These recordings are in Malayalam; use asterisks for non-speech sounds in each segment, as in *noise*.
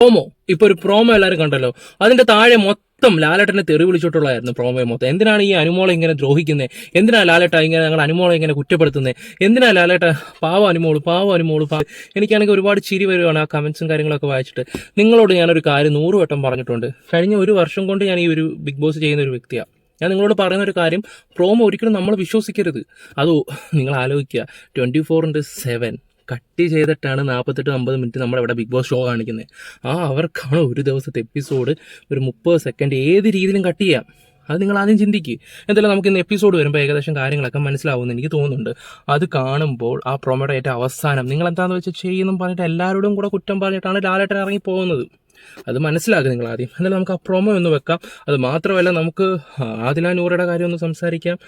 പ്രോമോ. ഇപ്പൊ ഒരു പ്രോമോ എല്ലാവരും കണ്ടല്ലോ. അതിന്റെ താഴെ മൊത്തം ലാലേട്ടനെ തെറി വിളിച്ചിട്ടുള്ളതായിരുന്നു പ്രോമോ മൊത്തം. എന്തിനാണ് ഈ അനുമോളെ ഇങ്ങനെ ദ്രോഹിക്കുന്നത് എന്തിനാ ലാലേട്ട ഇങ്ങനെ ഞങ്ങൾ അനുമോളെ ഇങ്ങനെ കുറ്റപ്പെടുത്തുന്നത് എന്തിനാ ലാലേട്ട? പാവ അനുമോൾ പാവ അനുമോൾ പാവ. എനിക്കാണെങ്കിൽ ഒരുപാട് ചിരി വരുവാണ് ആ കമന്റ്സും കാര്യങ്ങളൊക്കെ വായിച്ചിട്ട്. നിങ്ങളോട് ഞാനൊരു കാര്യം നൂറ് വട്ടം പറഞ്ഞിട്ടുണ്ട്. കഴിഞ്ഞ ഒരു വർഷം കൊണ്ട് ഞാൻ ഈ ഒരു ബിഗ് ബോസ് ചെയ്യുന്ന ഒരു വ്യക്തിയാണ് ഞാൻ നിങ്ങളോട് പറയുന്ന ഒരു കാര്യം പ്രോമോ ഒരിക്കലും നമ്മൾ വിശ്വസിക്കരുത്. അതോ നിങ്ങൾ ആലോചിക്കുക. Twenty four into seven cut ചെയ്തിട്ടാണ് നാൽപ്പത്തെട്ട് അമ്പത് മിനിറ്റ് നമ്മളിവിടെ ബിഗ് ബോസ് ഷോ കാണിക്കുന്നത് ആ അവർക്കാണ് ഒരു ദിവസത്തെ എപ്പിസോഡ് ഒരു മുപ്പത് സെക്കൻഡ് ഏത് രീതിയിലും കട്ട് ചെയ്യാം. അത് നിങ്ങൾ ആദ്യം ചിന്തിക്കുക എന്തായാലും നമുക്ക് ഇന്ന് എപ്പിസോഡ് വരുമ്പോൾ ഏകദേശം കാര്യങ്ങളൊക്കെ മനസ്സിലാവുമെന്ന് എനിക്ക് തോന്നുന്നുണ്ട്. അത് കാണുമ്പോൾ ആ പ്രൊമോയുടെ ഏറ്റവും അവസാനം നിങ്ങൾ എന്താണെന്ന് വെച്ചാൽ ചെയ്യുന്നു പറഞ്ഞിട്ട് എല്ലാവരോടും കൂടെ കുറ്റം പറഞ്ഞിട്ടാണ് ലാലേട്ടൻ ഇറങ്ങി പോകുന്നത് അത് മനസ്സിലാക്കുക നിങ്ങൾ ആദ്യം. എന്നാലും നമുക്ക് ആ പ്രൊമോ ഒന്ന് വെക്കാം. അത് മാത്രമല്ല നമുക്ക് ആദില നൂറയുടെ കാര്യം ഒന്ന് സംസാരിക്കാം.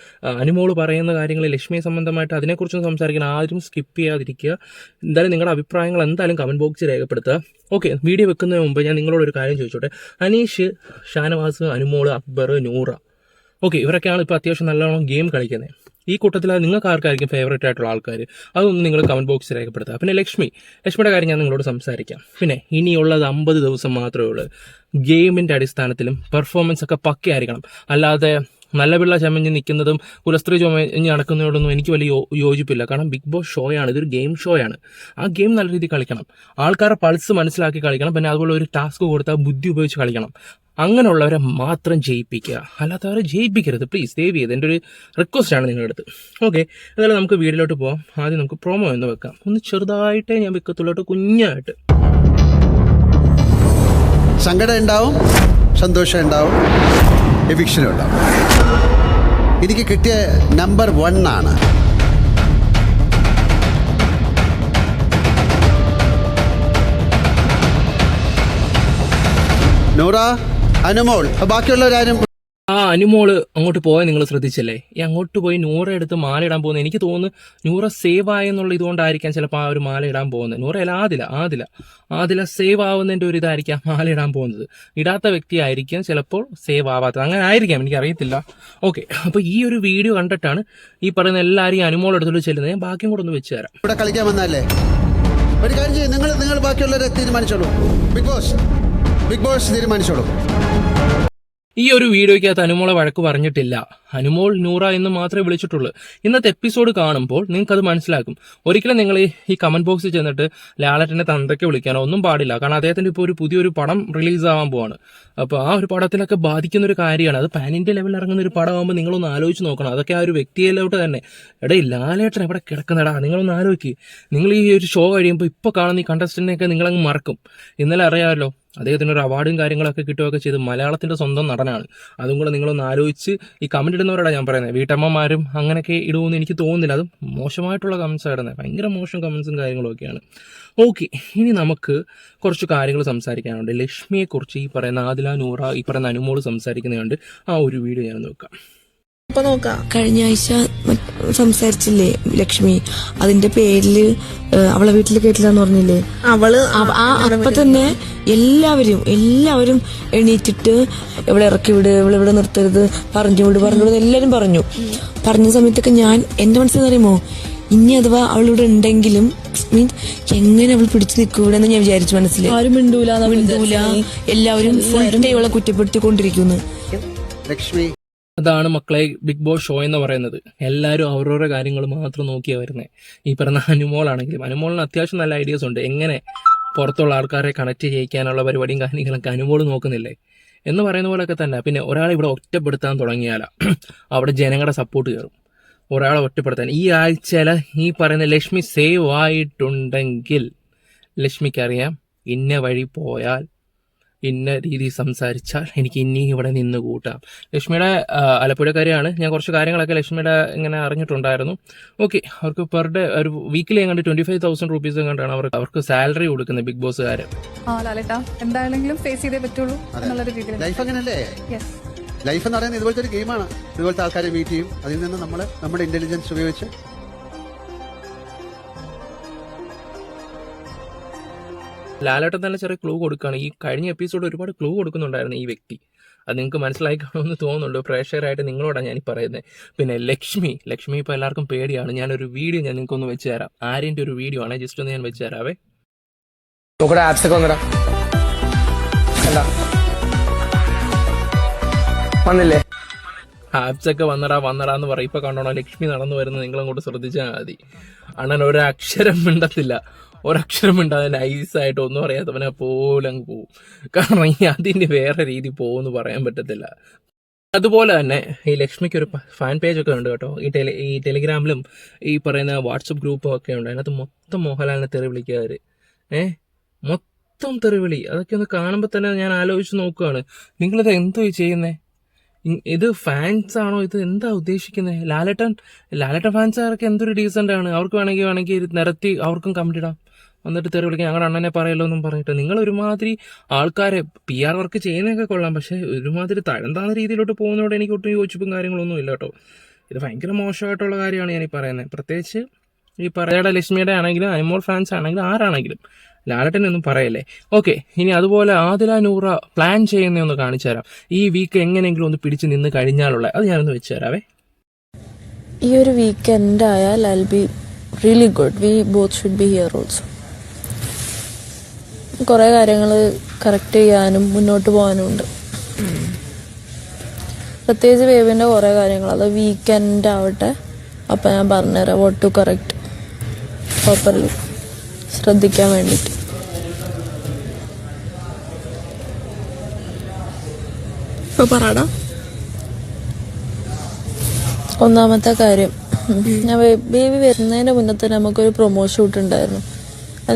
അനുമോൾ പറയുന്ന കാര്യങ്ങൾ ലക്ഷ്മിയെ സംബന്ധമായിട്ട് അതിനെക്കുറിച്ചൊന്ന് സംസാരിക്കണം ആരും സ്കിപ്പ് ചെയ്യാതിരിക്കുക. എന്തായാലും നിങ്ങളുടെ അഭിപ്രായങ്ങൾ എന്തായാലും കമന്റ് ബോക്സിൽ രേഖപ്പെടുത്തുക. ഓക്കെ വീഡിയോ വെക്കുന്നതിന് മുമ്പ് ഞാൻ നിങ്ങളോട് ഒരു കാര്യം ചോദിച്ചോട്ടെ. അനീഷ് ഷാനവാസ് അനുമോൾ അക്ബർ നൂറ. ഓക്കെ ഇവരൊക്കെയാണ് ഇപ്പോൾ അത്യാവശ്യം നല്ലോണം ഗെയിം കളിക്കുന്നത് ഈ കൂട്ടത്തിൽ നിങ്ങൾക്ക് ആർക്കായിരിക്കും ഫേവറേറ്റ് ആയിട്ടുള്ള ആൾക്കാർ അതൊന്ന് നിങ്ങൾ കമന്റ് ബോക്സിൽ രേഖപ്പെടുത്തുക. പിന്നെ ലക്ഷ്മി. ലക്ഷ്മിയുടെ കാര്യം ഞാൻ നിങ്ങളോട് സംസാരിക്കാം. പിന്നെ ഇനിയുള്ളത് അമ്പത് ദിവസം മാത്രമേ ഉള്ളൂ. ഗെയിമിന്റെ അടിസ്ഥാനത്തിലും പെർഫോമൻസ് ഒക്കെ പക്കയായിരിക്കണം. അല്ലാതെ നല്ല പിള്ള ചമഞ്ഞ് നിൽക്കുന്നതും കുലസ്ത്രീ ചുമഞ്ഞ് നടക്കുന്നതിനോടൊന്നും എനിക്ക് വലിയ യോജിപ്പില്ല. കാരണം ബിഗ് ബോസ് ഷോയാണ്. ഇതൊരു ഗെയിം ഷോയാണ്. ആ ഗെയിം നല്ല രീതിയിൽ കളിക്കണം. ആൾക്കാരെ പൾസ് മനസ്സിലാക്കി കളിക്കണം. പിന്നെ അതുപോലെ ഒരു ടാസ്ക് കൊടുത്താൽ ബുദ്ധി ഉപയോഗിച്ച് കളിക്കണം. അങ്ങനെയുള്ളവരെ മാത്രം ജയിപ്പിക്കുക. അല്ലാത്തവരെ ജയിപ്പിക്കരുത്. പ്ലീസ് സേവ് ചെയ്ത് എന്റെ ഒരു റിക്വസ്റ്റ് ആണ് നിങ്ങളുടെ അടുത്ത്. ഓക്കെ എന്നാലും നമുക്ക് വീഡിയോയിലോട്ട് പോകാം ആദ്യം നമുക്ക് പ്രൊമോ എന്ന് വെക്കാം. ഒന്ന് ചെറുതായിട്ടേ ഞാൻ വെക്കത്തുള്ളൂ കുഞ്ഞായിട്ട്. സങ്കടം ഉണ്ടാവും സന്തോഷം ഉണ്ടാവും എവിക്ഷനും ഉണ്ടാവും. എനിക്ക് കിട്ടിയ നമ്പർ വൺ ആണ്. നൂറ? അനുമോൾ ബാക്കിയുള്ളവരാരും ആ അനുമോൾ അങ്ങോട്ട് പോയാൽ നിങ്ങൾ ശ്രദ്ധിച്ചല്ലേ? ഈ അങ്ങോട്ട് പോയി നൂറ എടുത്ത് മാല ഇടാൻ പോകുന്നത് എനിക്ക് തോന്നുന്നു നൂറ സേവ് ആയെന്നുള്ള ഇതുകൊണ്ടായിരിക്കാം ചിലപ്പോൾ ആ ഒരു മാല ഇടാൻ പോകുന്നത്. നൂറ അല്ല ആദില ആദില. ആദില സേവ് ആവുന്നതിന്റെ ഒരു ഇതായിരിക്കാം മാല ഇടാൻ പോകുന്നത്. ഇടാത്ത വ്യക്തി ആയിരിക്കാം ചിലപ്പോൾ സേവ് ആവാത്തത്. അങ്ങനെ ആയിരിക്കാം എനിക്ക് അറിയത്തില്ല ഓക്കെ അപ്പോൾ ഈ ഒരു വീഡിയോ കണ്ടിട്ടാണ് ഈ പറയുന്ന എല്ലാവരും അനുമോൾ എടുത്തോട്ട് ചെല്ലുന്നത്. ഞാൻ ബാക്കിയും കൂടെ ഒന്ന് വെച്ച് തരാം. ഇവിടെ കളിക്കാൻ വന്നല്ലേ ഒരു കാര്യം ചെയ്യും നിങ്ങൾ നിങ്ങൾ ബാക്കിയുള്ളവരെ തീരുമാനിച്ചോളൂ. ബിഗ് ബോസ് ബിഗ് ബോസ് തീരുമാനിച്ചോളൂ. ഈ ഒരു വീഡിയോയ്ക്കകത്ത് അനുമോളെ വഴക്ക് പറഞ്ഞിട്ടില്ല. അനുമോൾ നൂറ എന്ന് മാത്രമേ വിളിച്ചിട്ടുള്ളൂ. ഇന്നത്തെ എപ്പിസോഡ് കാണുമ്പോൾ നിങ്ങൾക്ക് അത് മനസ്സിലാക്കും. ഒരിക്കലും നിങ്ങൾ ഈ- കമന്റ് ബോക്സിൽ ചെന്നിട്ട് ലാലറ്റിനെ തന്തയ്ക്ക് വിളിക്കാനോ ഒന്നും പാടില്ല. കാരണം അദ്ദേഹത്തിന്റെ ഇപ്പോൾ ഒരു പുതിയൊരു പടം റിലീസ് ആവാൻ പോവാണ്. അപ്പോൾ ആ ഒരു പടത്തിലൊക്കെ ബാധിക്കുന്ന ഒരു കാര്യമാണ്. അത് പാൻ ഇന്ത്യ ലെവലിൽ ഇറങ്ങുന്ന ഒരു പടമാകുമ്പോൾ നിങ്ങളൊന്ന് ആലോചിച്ച് നോക്കണം. അതൊക്കെ ആ ഒരു വ്യക്തിയിലോട്ട് തന്നെ. എടേ ലാലേട്ടൻ എവിടെ കിടക്കുന്നടാ? നിങ്ങളൊന്ന് ആലോചിക്കുക നിങ്ങൾ ഈ ഒരു ഷോ കഴിയുമ്പോൾ ഇപ്പോൾ കാണുന്ന ഈ കണ്ടസ്റ്റന്റിനെയൊക്കെ നിങ്ങളങ്ങ് മറക്കും. ഇന്നലെ അറിയാമല്ലോ അദ്ദേഹത്തിന് ഒരു അവാർഡും കാര്യങ്ങളൊക്കെ കിട്ടുകയൊക്കെ ചെയ്ത് മലയാളത്തിന്റെ സ്വന്തം നടനാണ്. അതും കൂടെ നിങ്ങളൊന്ന് ആലോചിച്ച് ഈ കമന്റ് ഇടുന്നവരോടാണ് ഞാൻ പറയുന്നത് വീട്ടമ്മമാരും അങ്ങനെയൊക്കെ ഇടുമെന്ന് എനിക്ക് തോന്നുന്നില്ല. അത് മോശമായിട്ടുള്ള കമൻസ് ആയിരുന്നത് ഭയങ്കര മോശം കമൻസും കാര്യങ്ങളൊക്കെയാണ് ഓക്കെ ഇനി നമുക്ക് കുറച്ച് കാര്യങ്ങൾ സംസാരിക്കാനുണ്ട്. ലക്ഷ്മിയെക്കുറിച്ച് ഈ പറയുന്ന ആദില നൂറ ഈ പറയുന്ന അനുമോൾ സംസാരിക്കുന്നതുകൊണ്ട് ആ ഒരു വീഡിയോ ഞാൻ നോക്കാം. ഇപ്പൊ നോക്കാം. കഴിഞ്ഞ ആഴ്ച സംസാരിച്ചില്ലേ ലക്ഷ്മി? അതിന്റെ പേരിൽ അവളെ വീട്ടിൽ കേട്ടില്ലാന്ന് പറഞ്ഞില്ലേ? അവൾ ആ അപ്പൊ തന്നെ എല്ലാവരും എല്ലാവരും എണീറ്റിട്ട് ഇവിടെ ഇറക്കി വിട് ഇവിടെ ഇവിടെ നിർത്തരുത് പറഞ്ഞു വിട് പറഞ്ഞു വിടുന്ന എല്ലാരും പറഞ്ഞു. പറഞ്ഞ സമയത്തൊക്കെ ഞാൻ എന്റെ മനസ്സിൽ അറിയുമോ ഇനി അഥവാ അവളിവിടെ ഉണ്ടെങ്കിലും മീൻസ് എങ്ങനെ അവൾ പിടിച്ചു നിൽക്കും ഇവിടെ എന്ന് ഞാൻ വിചാരിച്ചു മനസ്സിൽ ആരും മിണ്ടൂല മിണ്ടൂല. എല്ലാവരും ഫുൾ ടൈം അവളെ കുറ്റപ്പെടുത്തിക്കൊണ്ടിരിക്കുന്നു. ലക്ഷ്മി. അതാണ് മക്കളെ ബിഗ് ബോസ് ഷോ എന്ന് പറയുന്നത്. എല്ലാവരും അവരവരുടെ കാര്യങ്ങൾ മാത്രം നോക്കിയാണ് വരുന്നത് ഈ പറഞ്ഞ അനുമോളാണെങ്കിലും അനുമോളിന് അത്യാവശ്യം നല്ല ഐഡിയാസ് ഉണ്ട്. എങ്ങനെ പുറത്തുള്ള ആൾക്കാരെ കണക്ട് ചെയ്യിക്കാനുള്ള പരിപാടിയും കാര്യങ്ങളൊക്കെ അനുമോൾ നോക്കുന്നില്ലേ? എന്ന് പറയുന്ന പോലെയൊക്കെ തന്നെ. പിന്നെ ഒരാളെ ഇവിടെ ഒറ്റപ്പെടുത്താൻ തുടങ്ങിയാല. *clears throat* അവിടെ ജനങ്ങളുടെ സപ്പോർട്ട് കയറും. ഒരാളെ ഒറ്റപ്പെടുത്താൻ. ഈ ആഴ്ചയില ഈ പറയുന്ന ലക്ഷ്മി സേവ് ആയിട്ടുണ്ടെങ്കിൽ ലക്ഷ്മിക്കറിയാം ഇന്ന വഴി പോയാൽ ഇന്ന രീതിയിൽ സംസാരിച്ചാൽ എനിക്ക് ഇനി ഇവിടെ നിന്ന് കൂട്ടാം. ലക്ഷ്മിയുടെ ആലപ്പുഴക്കാരിയാണ്. ഞാൻ കുറച്ച് കാര്യങ്ങളൊക്കെ ലക്ഷ്മിയുടെ ഇങ്ങനെ അറിഞ്ഞിട്ടുണ്ടായിരുന്നു. ഓക്കെ അവർക്ക് പെർ ഡേ ഒരു വീക്കിലി എങ്ങാണ്ട് ട്വന്റി ഫൈവ് തൗസൻഡ് റുപ്പീസ് എങ്ങാണ്ടാണ് അവർക്ക് അവർക്ക് സാലറി കൊടുക്കുന്നത് ബിഗ് ബോസ് ആ ലാലേട്ടാ എന്തായാലും ഫേസ് ചെയ്തേ പറ്റുള്ളൂ എന്നുള്ളൊരു രീതിയിൽ. ലൈഫ് അങ്ങനല്ലേ? യെസ് ലൈഫ് എന്ന് പറയുന്നത് ഇതുപോലത്തെ ഒരു ഗെയിമാണ് ഇതുപോലത്തെ ആൾക്കാരെ മീറ്റ് ചെയ്യും. അതിൽ നിന്ന് നമ്മൾ നമ്മുടെ ഇന്റലിജൻസ് ഉപയോഗിച്ച് ലാലേട്ടൻ തന്നെ ചെറിയ ക്ലൂ കൊടുക്കുകയാണ്. ഈ കഴിഞ്ഞ എപ്പിസോഡ് ഒരുപാട് ക്ലൂ കൊടുക്കുന്നുണ്ടായിരുന്നു ഈ വ്യക്തി. അത് നിങ്ങൾക്ക് മനസ്സിലായി കാണുമെന്ന് തോന്നുന്നുണ്ട്. പ്രേക്ഷകരായിട്ട് നിങ്ങളോടാണ് ഞാൻ ഈ പറയുന്നത് പിന്നെ ലക്ഷ്മി ലക്ഷ്മി ഇപ്പോൾ എല്ലാവർക്കും പേടിയാണ്. ഞാനൊരു വീഡിയോ ഞാൻ നിങ്ങൾക്കൊന്ന് വെച്ച് തരാം. ആര്യന്റെ ഒരു വീഡിയോ ആണ്. ജസ്റ്റ് ഒന്ന് ഞാൻ വെച്ച് തരാവേ. നോക്കടാ ആപ്സ് ഒക്കെ വന്നടാ. എന്താ വന്നില്ലേ? ഒക്കെ വന്നടാ വന്നടാ എന്ന് പറയും ഇപ്പൊ കണ്ടോണോ? ലക്ഷ്മി നടന്നു വരുന്നത് നിങ്ങളും കൂടെ ശ്രദ്ധിച്ചാൽ മതി. അണ്ണൻ ഒരക്ഷരം മിണ്ടത്തില്ല. ഒരക്ഷരം നൈസ് നൈസായിട്ട് ഒന്നും അറിയാത്തവനെ പോലെ അങ്ങ് പോവും. കാരണം ഈ അതിന്റെ വേറെ രീതി പോകുമെന്ന് പറയാൻ പറ്റത്തില്ല. അതുപോലെ തന്നെ ഈ ലക്ഷ്മിക്ക് ഒരു ഫാൻ പേജ് ഒക്കെ ഉണ്ട് കേട്ടോ. ഈ ടെലി ഈ ടെലിഗ്രാമിലും ഈ പറയുന്ന വാട്സപ്പ് ഗ്രൂപ്പും ഒക്കെ ഉണ്ട്. അതിനകത്ത് മൊത്തം മോഹൻലാലിനെ തെറി വിളിക്കാറ് ഏ? മൊത്തം തെറിവിളി. അതൊക്കെ ഒന്ന് കാണുമ്പോൾ തന്നെ ഞാൻ ആലോചിച്ച് നോക്കുകയാണ് നിങ്ങളിത് എന്തോ ചെയ്യുന്നേ? ഇത് ഫാൻസ് ആണോ? ഇത് എന്താ ഉദ്ദേശിക്കുന്നത് ലാലേട്ടൻ ലാലേട്ടൻ ഫാൻസുകാർക്ക് എന്തൊരു ഡീസന്റ് ആണ്. അവർക്ക് വേണമെങ്കിൽ വേണമെങ്കിൽ നിരത്തി അവർക്കും കമന്റ് ഇടാം. എന്നിട്ട് തെറി വിളിക്കാൻ ഞങ്ങളുടെ അണ്ണനെ പറയല്ലോ എന്നും പറഞ്ഞിട്ട്. നിങ്ങൾ ഒരുമാതിരി ആൾക്കാരെ പി ആർ വർക്ക് ചെയ്യുന്നതൊക്കെ കൊള്ളാം. പക്ഷേ ഒരുമാതിരി തഴന്താന്ന രീതിയിലോട്ട് പോകുന്നതോടെ എനിക്ക് ഒട്ടും യോജിപ്പും കാര്യങ്ങളൊന്നും ഇല്ല കേട്ടോ. ഇത് ഭയങ്കര മോശമായിട്ടുള്ള കാര്യമാണ് ഞാൻ ഈ പറയുന്നത് പ്രത്യേകിച്ച് ഈ പറയുടെ ലക്ഷ്മിയുടെ ആണെങ്കിലും അനിമോൾ ഫാൻസ് ആണെങ്കിലും ആരാണെങ്കിലും ലാലട്ടനൊന്നും പറയല്ലേ. ഓക്കെ ഇനി അതുപോലെ ആദില നൂറ പ്ലാൻ ചെയ്യുന്ന ഒന്ന് കാണിച്ചു തരാം. ഈ വീക്ക് എങ്ങനെയെങ്കിലും ഒന്ന് പിടിച്ച് നിന്ന് കഴിഞ്ഞാലുള്ള അത് ഞാനൊന്ന് വെച്ചു തരാവേ. ഈ ഒരു വീക്കെൻഡ് ആയാൽ I be really good we both should be here also കുറേ കാര്യങ്ങൾ കറക്റ്റ് ചെയ്യാനും മുന്നോട്ട് പോകാനും ഉണ്ട് പ്രത്യേകിച്ച് വേവിന്റെ കുറേ കാര്യങ്ങൾ അത് വീക്കെൻഡ് ആവട്ടെ. അപ്പം ഞാൻ പറഞ്ഞുതരാം വോട്ട് ടു കറക്റ്റ് പ്രോപ്പർലി ശ്രദ്ധിക്കാൻ വേണ്ടിയിട്ട്. ഇപ്പൊ പറടാ. ഒന്നാമത്തെ കാര്യം. ഞാൻ ബേബി വരുന്നതിന്റെ മുന്നേ തന്നെ നമുക്കൊരു പ്രൊമോ ഷൂട്ട് ഉണ്ടായിരുന്നു.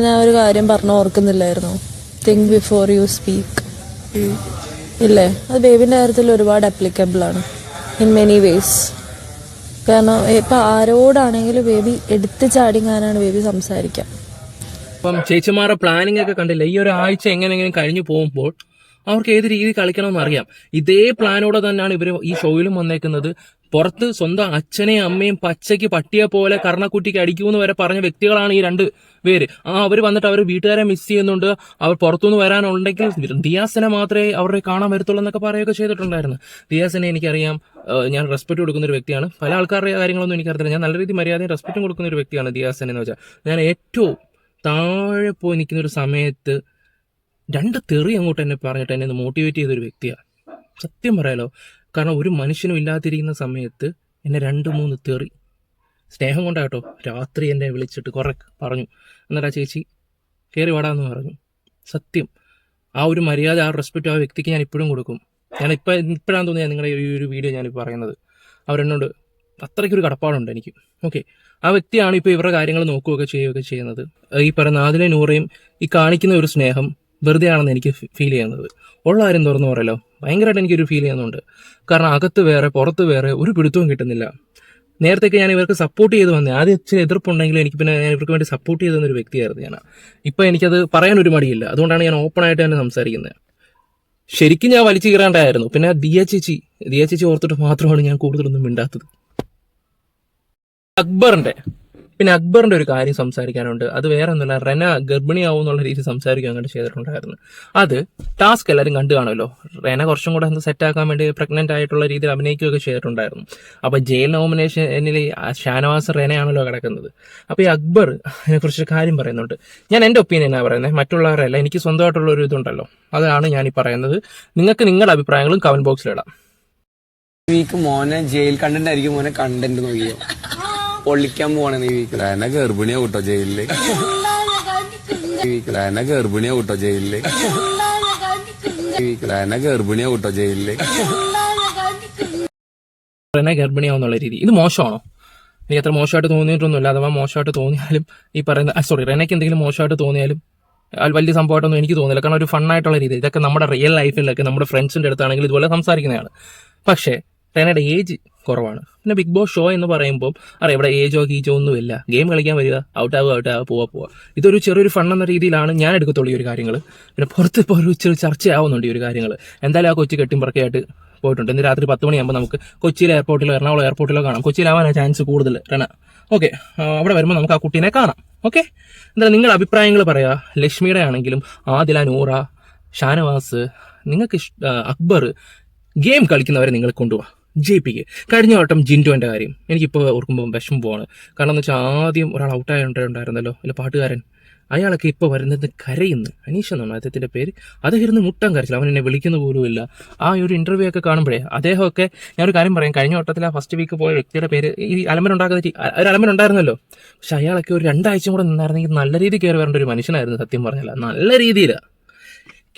ഞാൻ ഒരു കാര്യം പറഞ്ഞു ഓർക്കുന്നില്ലായിരുന്നു. തിങ്ക് ബിഫോർ യു സ്പീക്ക് ഇല്ലേ? അത് ബേബിന്റെ കാര്യത്തിൽ ഒരുപാട് അപ്ലിക്കബിൾ ആണ്. ഇൻ മെനി വേസ് കാരണം ഇപ്പം ആരോടാണെങ്കിലും ബേബി എടുത്ത് ചാടിങ്ങാനാണ് ബേബി സംസാരിക്കുക. അപ്പം ചേച്ചിമാരുടെ പ്ലാനിങ് ഒക്കെ കണ്ടില്ല? ഈ ഒരു ആഴ്ച എങ്ങനെയെങ്കിലും കഴിഞ്ഞു പോകുമ്പോൾ അവർക്ക് ഏത് രീതി കളിക്കണമെന്ന് അറിയാം. ഇതേ പ്ലാനോടെ തന്നെയാണ് ഇവർ ഈ ഷോയിലും വന്നേക്കുന്നത്. പുറത്ത് സ്വന്തം അച്ഛനെയും അമ്മയും പച്ചയ്ക്ക് പട്ടിയെ പോലെ കർണക്കുട്ടിക്ക് അടിക്കുമെന്ന് വരെ പറഞ്ഞ വ്യക്തികളാണ് ഈ രണ്ട് പേര്. ആ അവർ വന്നിട്ട് അവർ വീട്ടുകാരെ മിസ് ചെയ്യുന്നുണ്ട്. അവർ പുറത്തുനിന്ന് വരാനുണ്ടെങ്കിൽ ദിയാസിനെ മാത്രമേ അവരെ കാണാൻ വരത്തുള്ളൂ എന്നൊക്കെ പറയുകയൊക്കെ ചെയ്തിട്ടുണ്ടായിരുന്നു. ദിയാസിനെ എനിക്കറിയാം ഞാൻ റെസ്പെക്ട് കൊടുക്കുന്ന ഒരു വ്യക്തിയാണ്. പല ആൾക്കാരുടെ കാര്യങ്ങളൊന്നും എനിക്കറിയില്ല ഞാൻ നല്ല രീതിയിൽ മര്യാദയും റെസ്പെക്റ്റും കൊടുക്കുന്ന ഒരു വ്യക്തിയാണ് ദിയാസൻ എന്ന് വെച്ചാൽ. ഞാൻ ഏറ്റവും താഴെ പോയി നിൽക്കുന്ന ഒരു സമയത്ത് രണ്ട് തെറി അങ്ങോട്ട് എന്നെ പറഞ്ഞിട്ട് എന്നെ ഒന്ന് മോട്ടിവേറ്റ് ചെയ്തൊരു വ്യക്തിയാണ്. സത്യം പറയാലോ. കാരണം ഒരു മനുഷ്യനും ഇല്ലാതിരിക്കുന്ന സമയത്ത് എന്നെ രണ്ട് മൂന്ന് തെറി സ്നേഹം കൊണ്ടാട്ടോ രാത്രി എന്നെ വിളിച്ചിട്ട് കുറെ പറഞ്ഞു. എന്നിട്ട് ആ ചേച്ചി കയറി വാടാന്ന് പറഞ്ഞു. സത്യം ആ ഒരു മര്യാദ ആ റെസ്പെക്റ്റ് ആ വ്യക്തിക്ക് ഞാൻ ഇപ്പോഴും കൊടുക്കും. ഞാൻ ഇപ്പം ഇപ്പോഴാണ് തോന്നിയത് നിങ്ങളുടെ ഈ ഒരു വീഡിയോ ഞാൻ പറയുന്നത്. അവരെന്നോട് അത്രയ്ക്കൊരു കടപ്പാടുണ്ട് എനിക്ക്. ഓക്കെ ആ വ്യക്തിയാണ് ഇപ്പോൾ ഇവരുടെ കാര്യങ്ങൾ നോക്കുകയൊക്കെ ചെയ്യുകയൊക്കെ ചെയ്യുന്നത്. ഈ പറയുന്ന ആദിലെ നൂറയും ഈ കാണിക്കുന്ന ഒരു സ്നേഹം വെറുതെ ആണെന്ന് എനിക്ക് ഫീൽ ചെയ്യുന്നത്. ഉള്ള കാര്യം തുറന്നു പറയല്ലോ. ഭയങ്കരമായിട്ട് എനിക്കൊരു ഫീൽ ചെയ്യുന്നുണ്ട്. കാരണം അകത്ത് വേറെ പുറത്ത് വേറെ ഒരു പിടുത്തവും കിട്ടുന്നില്ല. നേരത്തെയൊക്കെ ഞാൻ ഇവർക്ക് സപ്പോർട്ട് ചെയ്ത് വന്നേ. ആദ്യം ഇച്ചിരി എതിർപ്പുണ്ടെങ്കിലും എനിക്ക് പിന്നെ ഞാൻ ഇവർക്ക് വേണ്ടി സപ്പോർട്ട് ചെയ്തു തന്നൊരു വ്യക്തിയായിരുന്നു ഞാൻ ഇപ്പം എനിക്കത് പറയാൻ ഒരു മടിയില്ല. അതുകൊണ്ടാണ് ഞാൻ ഓപ്പൺ ആയിട്ട് തന്നെ സംസാരിക്കുന്നത് ശരിക്കും ഞാൻ വലിച്ചു കീറാണ്ടായിരുന്നു. പിന്നെ ദിയ ചേച്ചി ദിയ ചേച്ചി ഓർത്തിട്ട് മാത്രമാണ് ഞാൻ കൂടുതലൊന്നും മിണ്ടാത്തത്. അക്ബറിന്റെ പിന്നെ അക്ബറിന്റെ ഒരു കാര്യം സംസാരിക്കാനുണ്ട്. അത് വേറെ ഒന്നുമില്ല റെന ഗർഭിണിയാവും എന്നുള്ള രീതി സംസാരിക്കുക അങ്ങനെ ചെയ്തിട്ടുണ്ടായിരുന്നു. അത് ടാസ്ക് എല്ലാവരും കണ്ടു കാണുമല്ലോ. റെന കുറച്ചും കൂടെ ഒന്ന് സെറ്റ് ആക്കാൻ വേണ്ടി പ്രഗ്നന്റ് ആയിട്ടുള്ള രീതിയിൽ അഭിനയിക്കുകയൊക്കെ ചെയ്തിട്ടുണ്ടായിരുന്നു. അപ്പൊ ജയിൽ നോമിനേഷനിൽ ഷാനവാസ് റെനയാണല്ലോ കിടക്കുന്നത്. അപ്പൊ ഈ അക്ബർ അതിനെ കുറിച്ച് കാര്യം പറയുന്നുണ്ട്. ഞാൻ എന്റെ ഒപ്പീനിയനാണ് പറയുന്നത് മറ്റുള്ളവരല്ല എനിക്ക് സ്വന്തമായിട്ടുള്ള ഒരു ഇതുണ്ടല്ലോ. അതാണ് ഞാൻ ഈ പറയുന്നത്. നിങ്ങൾക്ക് നിങ്ങളുടെ അഭിപ്രായങ്ങളും കമന്റ് ബോക്സിലിടാം വീക്ക് മോനെ ജയിൽ കണ്ടന്റ് ആയിരിക്കും മോനെ കണ്ടന്റ് നോക്കിയോ പൊള്ളിക്കാൻ പോവാണ് ഈ വീക്ക് എന്നെ ഗർഭിണിയാ കൂട്ടോ ജയിലിൽ. എന്നെ ഗർഭിണിയാ കൂട്ടോ ജയിലിൽ. എന്നെ ഗർഭിണിയാ കൂട്ടോ ജയിലിൽ. ഗർഭിണിയാവുന്നുള്ള രീതി. ഇത് മോശമാണോ? എനിക്ക് അത്ര മോശമായിട്ട് തോന്നിയിട്ടൊന്നുമില്ല. അഥവാ മോശമായിട്ട് തോന്നിയാലും ഈ പറയുന്ന സോറി റെനയ്ക്ക് എന്തെങ്കിലും മോശമായിട്ട് തോന്നിയാലും അത് വലിയ സംഭവമായിട്ടൊന്നും എനിക്ക് തോന്നില്ല. കാരണം ഒരു ഫണ്ണായിട്ടുള്ള രീതി. ഇതൊക്കെ നമ്മുടെ റിയൽ ലൈഫിലൊക്കെ നമ്മുടെ ഫ്രണ്ട്സിന്റെ അടുത്താണെങ്കിൽ ഇതുപോലെ സംസാരിക്കുന്നതാണ്. പക്ഷേ റെനയുടെ ഏജ് കുറവാണ്. പിന്നെ ബിഗ് ബോസ് ഷോ എന്ന് പറയുമ്പോൾ അറിയാം ഇവിടെ ഏജോ ഗീജോ ഒന്നുമില്ല. ഗെയിം കളിക്കാൻ വരിക ഔട്ട് ആവുക ഔട്ട് ആവുക പോവാ പോവാ. ഇതൊരു ചെറിയൊരു ഫൺ എന്ന രീതിയിലാണ് ഞാൻ എടുക്കത്തുള്ളൂ ഈ ഒരു കാര്യങ്ങൾ പിന്നെ പുറത്ത് ഇപ്പോൾ ഒരു ചെറിയ ചർച്ചയാവുന്നുണ്ട് ഈ ഒരു കാര്യങ്ങൾ എന്തായാലും ആ കൊച്ചി കെട്ടിമ്പറക്കായിട്ട് പോയിട്ടുണ്ട്. ഇന്ന് രാത്രി പത്ത് മണിയാകുമ്പോൾ നമുക്ക് കൊച്ചിയിലെ എയർപോർട്ടിലോ എറണാകുളം എയർപോർട്ടിലോ കാണാം. കൊച്ചിയിലാവാനാണ് ചാൻസ് കൂടുതൽ റെന. ഓക്കെ അവിടെ വരുമ്പോൾ നമുക്ക് ആ കുട്ടീനെ കാണാം. ഓക്കെ എന്തായാലും നിങ്ങളുടെ അഭിപ്രായങ്ങൾ പറയാ. ലക്ഷ്മിയുടെ ആണെങ്കിലും ആദില നൂറ ഷാനവാസ് നിങ്ങൾക്ക് അക്ബർ ഗെയിം കളിക്കുന്നവരെ നിങ്ങൾ കൊണ്ടുപോവാ ജയിപ്പിക്ക്. കഴിഞ്ഞ വട്ടം ജിന്റുവിന്റെ കാര്യം. എനിക്കിപ്പോൾ ഓർക്കുമ്പോൾ വിഷമം പോവാണ്. കാരണം എന്ന് വെച്ചാൽ ആദ്യം ഒരാൾ ഔട്ടായിട്ടുണ്ടായിരുന്നല്ലോ അല്ല പാട്ടുകാരൻ. അയാളൊക്കെ ഇപ്പോൾ വരുന്നത് കരയുന്നു. അനീഷ് എന്നാണ് അദ്ദേഹത്തിന്റെ പേര്? അദ്ദേഹം ഇരുന്ന് മുട്ടം കരച്ചില്ല. അവൻ എന്നെ വിളിക്കുന്ന പോലുമില്ല ആ ഒരു ഇന്റർവ്യൂ ഒക്കെ കാണുമ്പോഴേ അദ്ദേഹമൊക്കെ ഞാനൊരു കാര്യം പറയാം. കഴിഞ്ഞ വട്ടത്തിൽ ആ ഫസ്റ്റ് വീക്ക് പോയ വ്യക്തിയുടെ പേര് ഈ അലമ്പൻ ഉണ്ടാക്കുന്ന ടി- അ- ഒരു അലമ്പൻ ഉണ്ടായിരുന്നല്ലോ. പക്ഷെ അയാളൊക്കെ ഒരു രണ്ടാഴ്ച കൂടെ നിന്നായിരുന്നെങ്കിൽ നല്ല രീതിയിൽ കയറി വരേണ്ട ഒരു മനുഷ്യനായിരുന്നു സത്യം പറഞ്ഞല്ല നല്ല രീതിയിൽ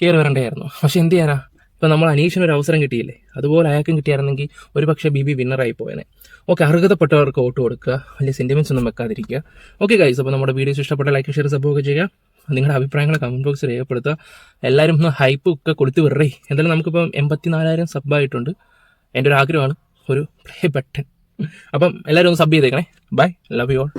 കയറി വരേണ്ടായിരുന്നു പക്ഷെ എന്ത് ചെയ്യാനാ? ഇപ്പം നമ്മൾ അനീഷിന് ഒരു അവസരം കിട്ടിയില്ലേ? അതുപോലെ അയാൾക്കും കിട്ടിയായിരുന്നെങ്കിൽ ഒരു പക്ഷേ ബി ബി വിന്നറായി പോയേനെ. ഓക്കെ അർഹതപ്പെട്ടവർക്ക് വോട്ട് കൊടുക്കുക വലിയ സെന്റിമെന്റ്സ് ഒന്നും വെക്കാതിരിക്കുക. ഓക്കെ ഗൈസ് അപ്പോൾ നമ്മുടെ വീഡിയോസ് ഇഷ്ടപ്പെട്ട ലൈക്ക് ഷെയർ ഒക്കെ ചെയ്യുക. നിങ്ങളുടെ അഭിപ്രായങ്ങൾ കമന്റ് ബോക്സിൽ രേഖപ്പെടുത്തുക. എല്ലാവരും ഒന്ന് ഹൈപ്പ് ഒക്കെ കൊടുത്ത് വിടറേ. എന്തായാലും നമുക്കിപ്പം എൺപത്തിനാലായിരം സബ്ബായിട്ടുണ്ട് എന്റെ ഒരു ആഗ്രഹമാണ് ഒരു പ്ലേ ബട്ടൺ അപ്പം എല്ലാവരും ഒന്ന് സബ് ചെയ്തേക്കണേ. Bye love you all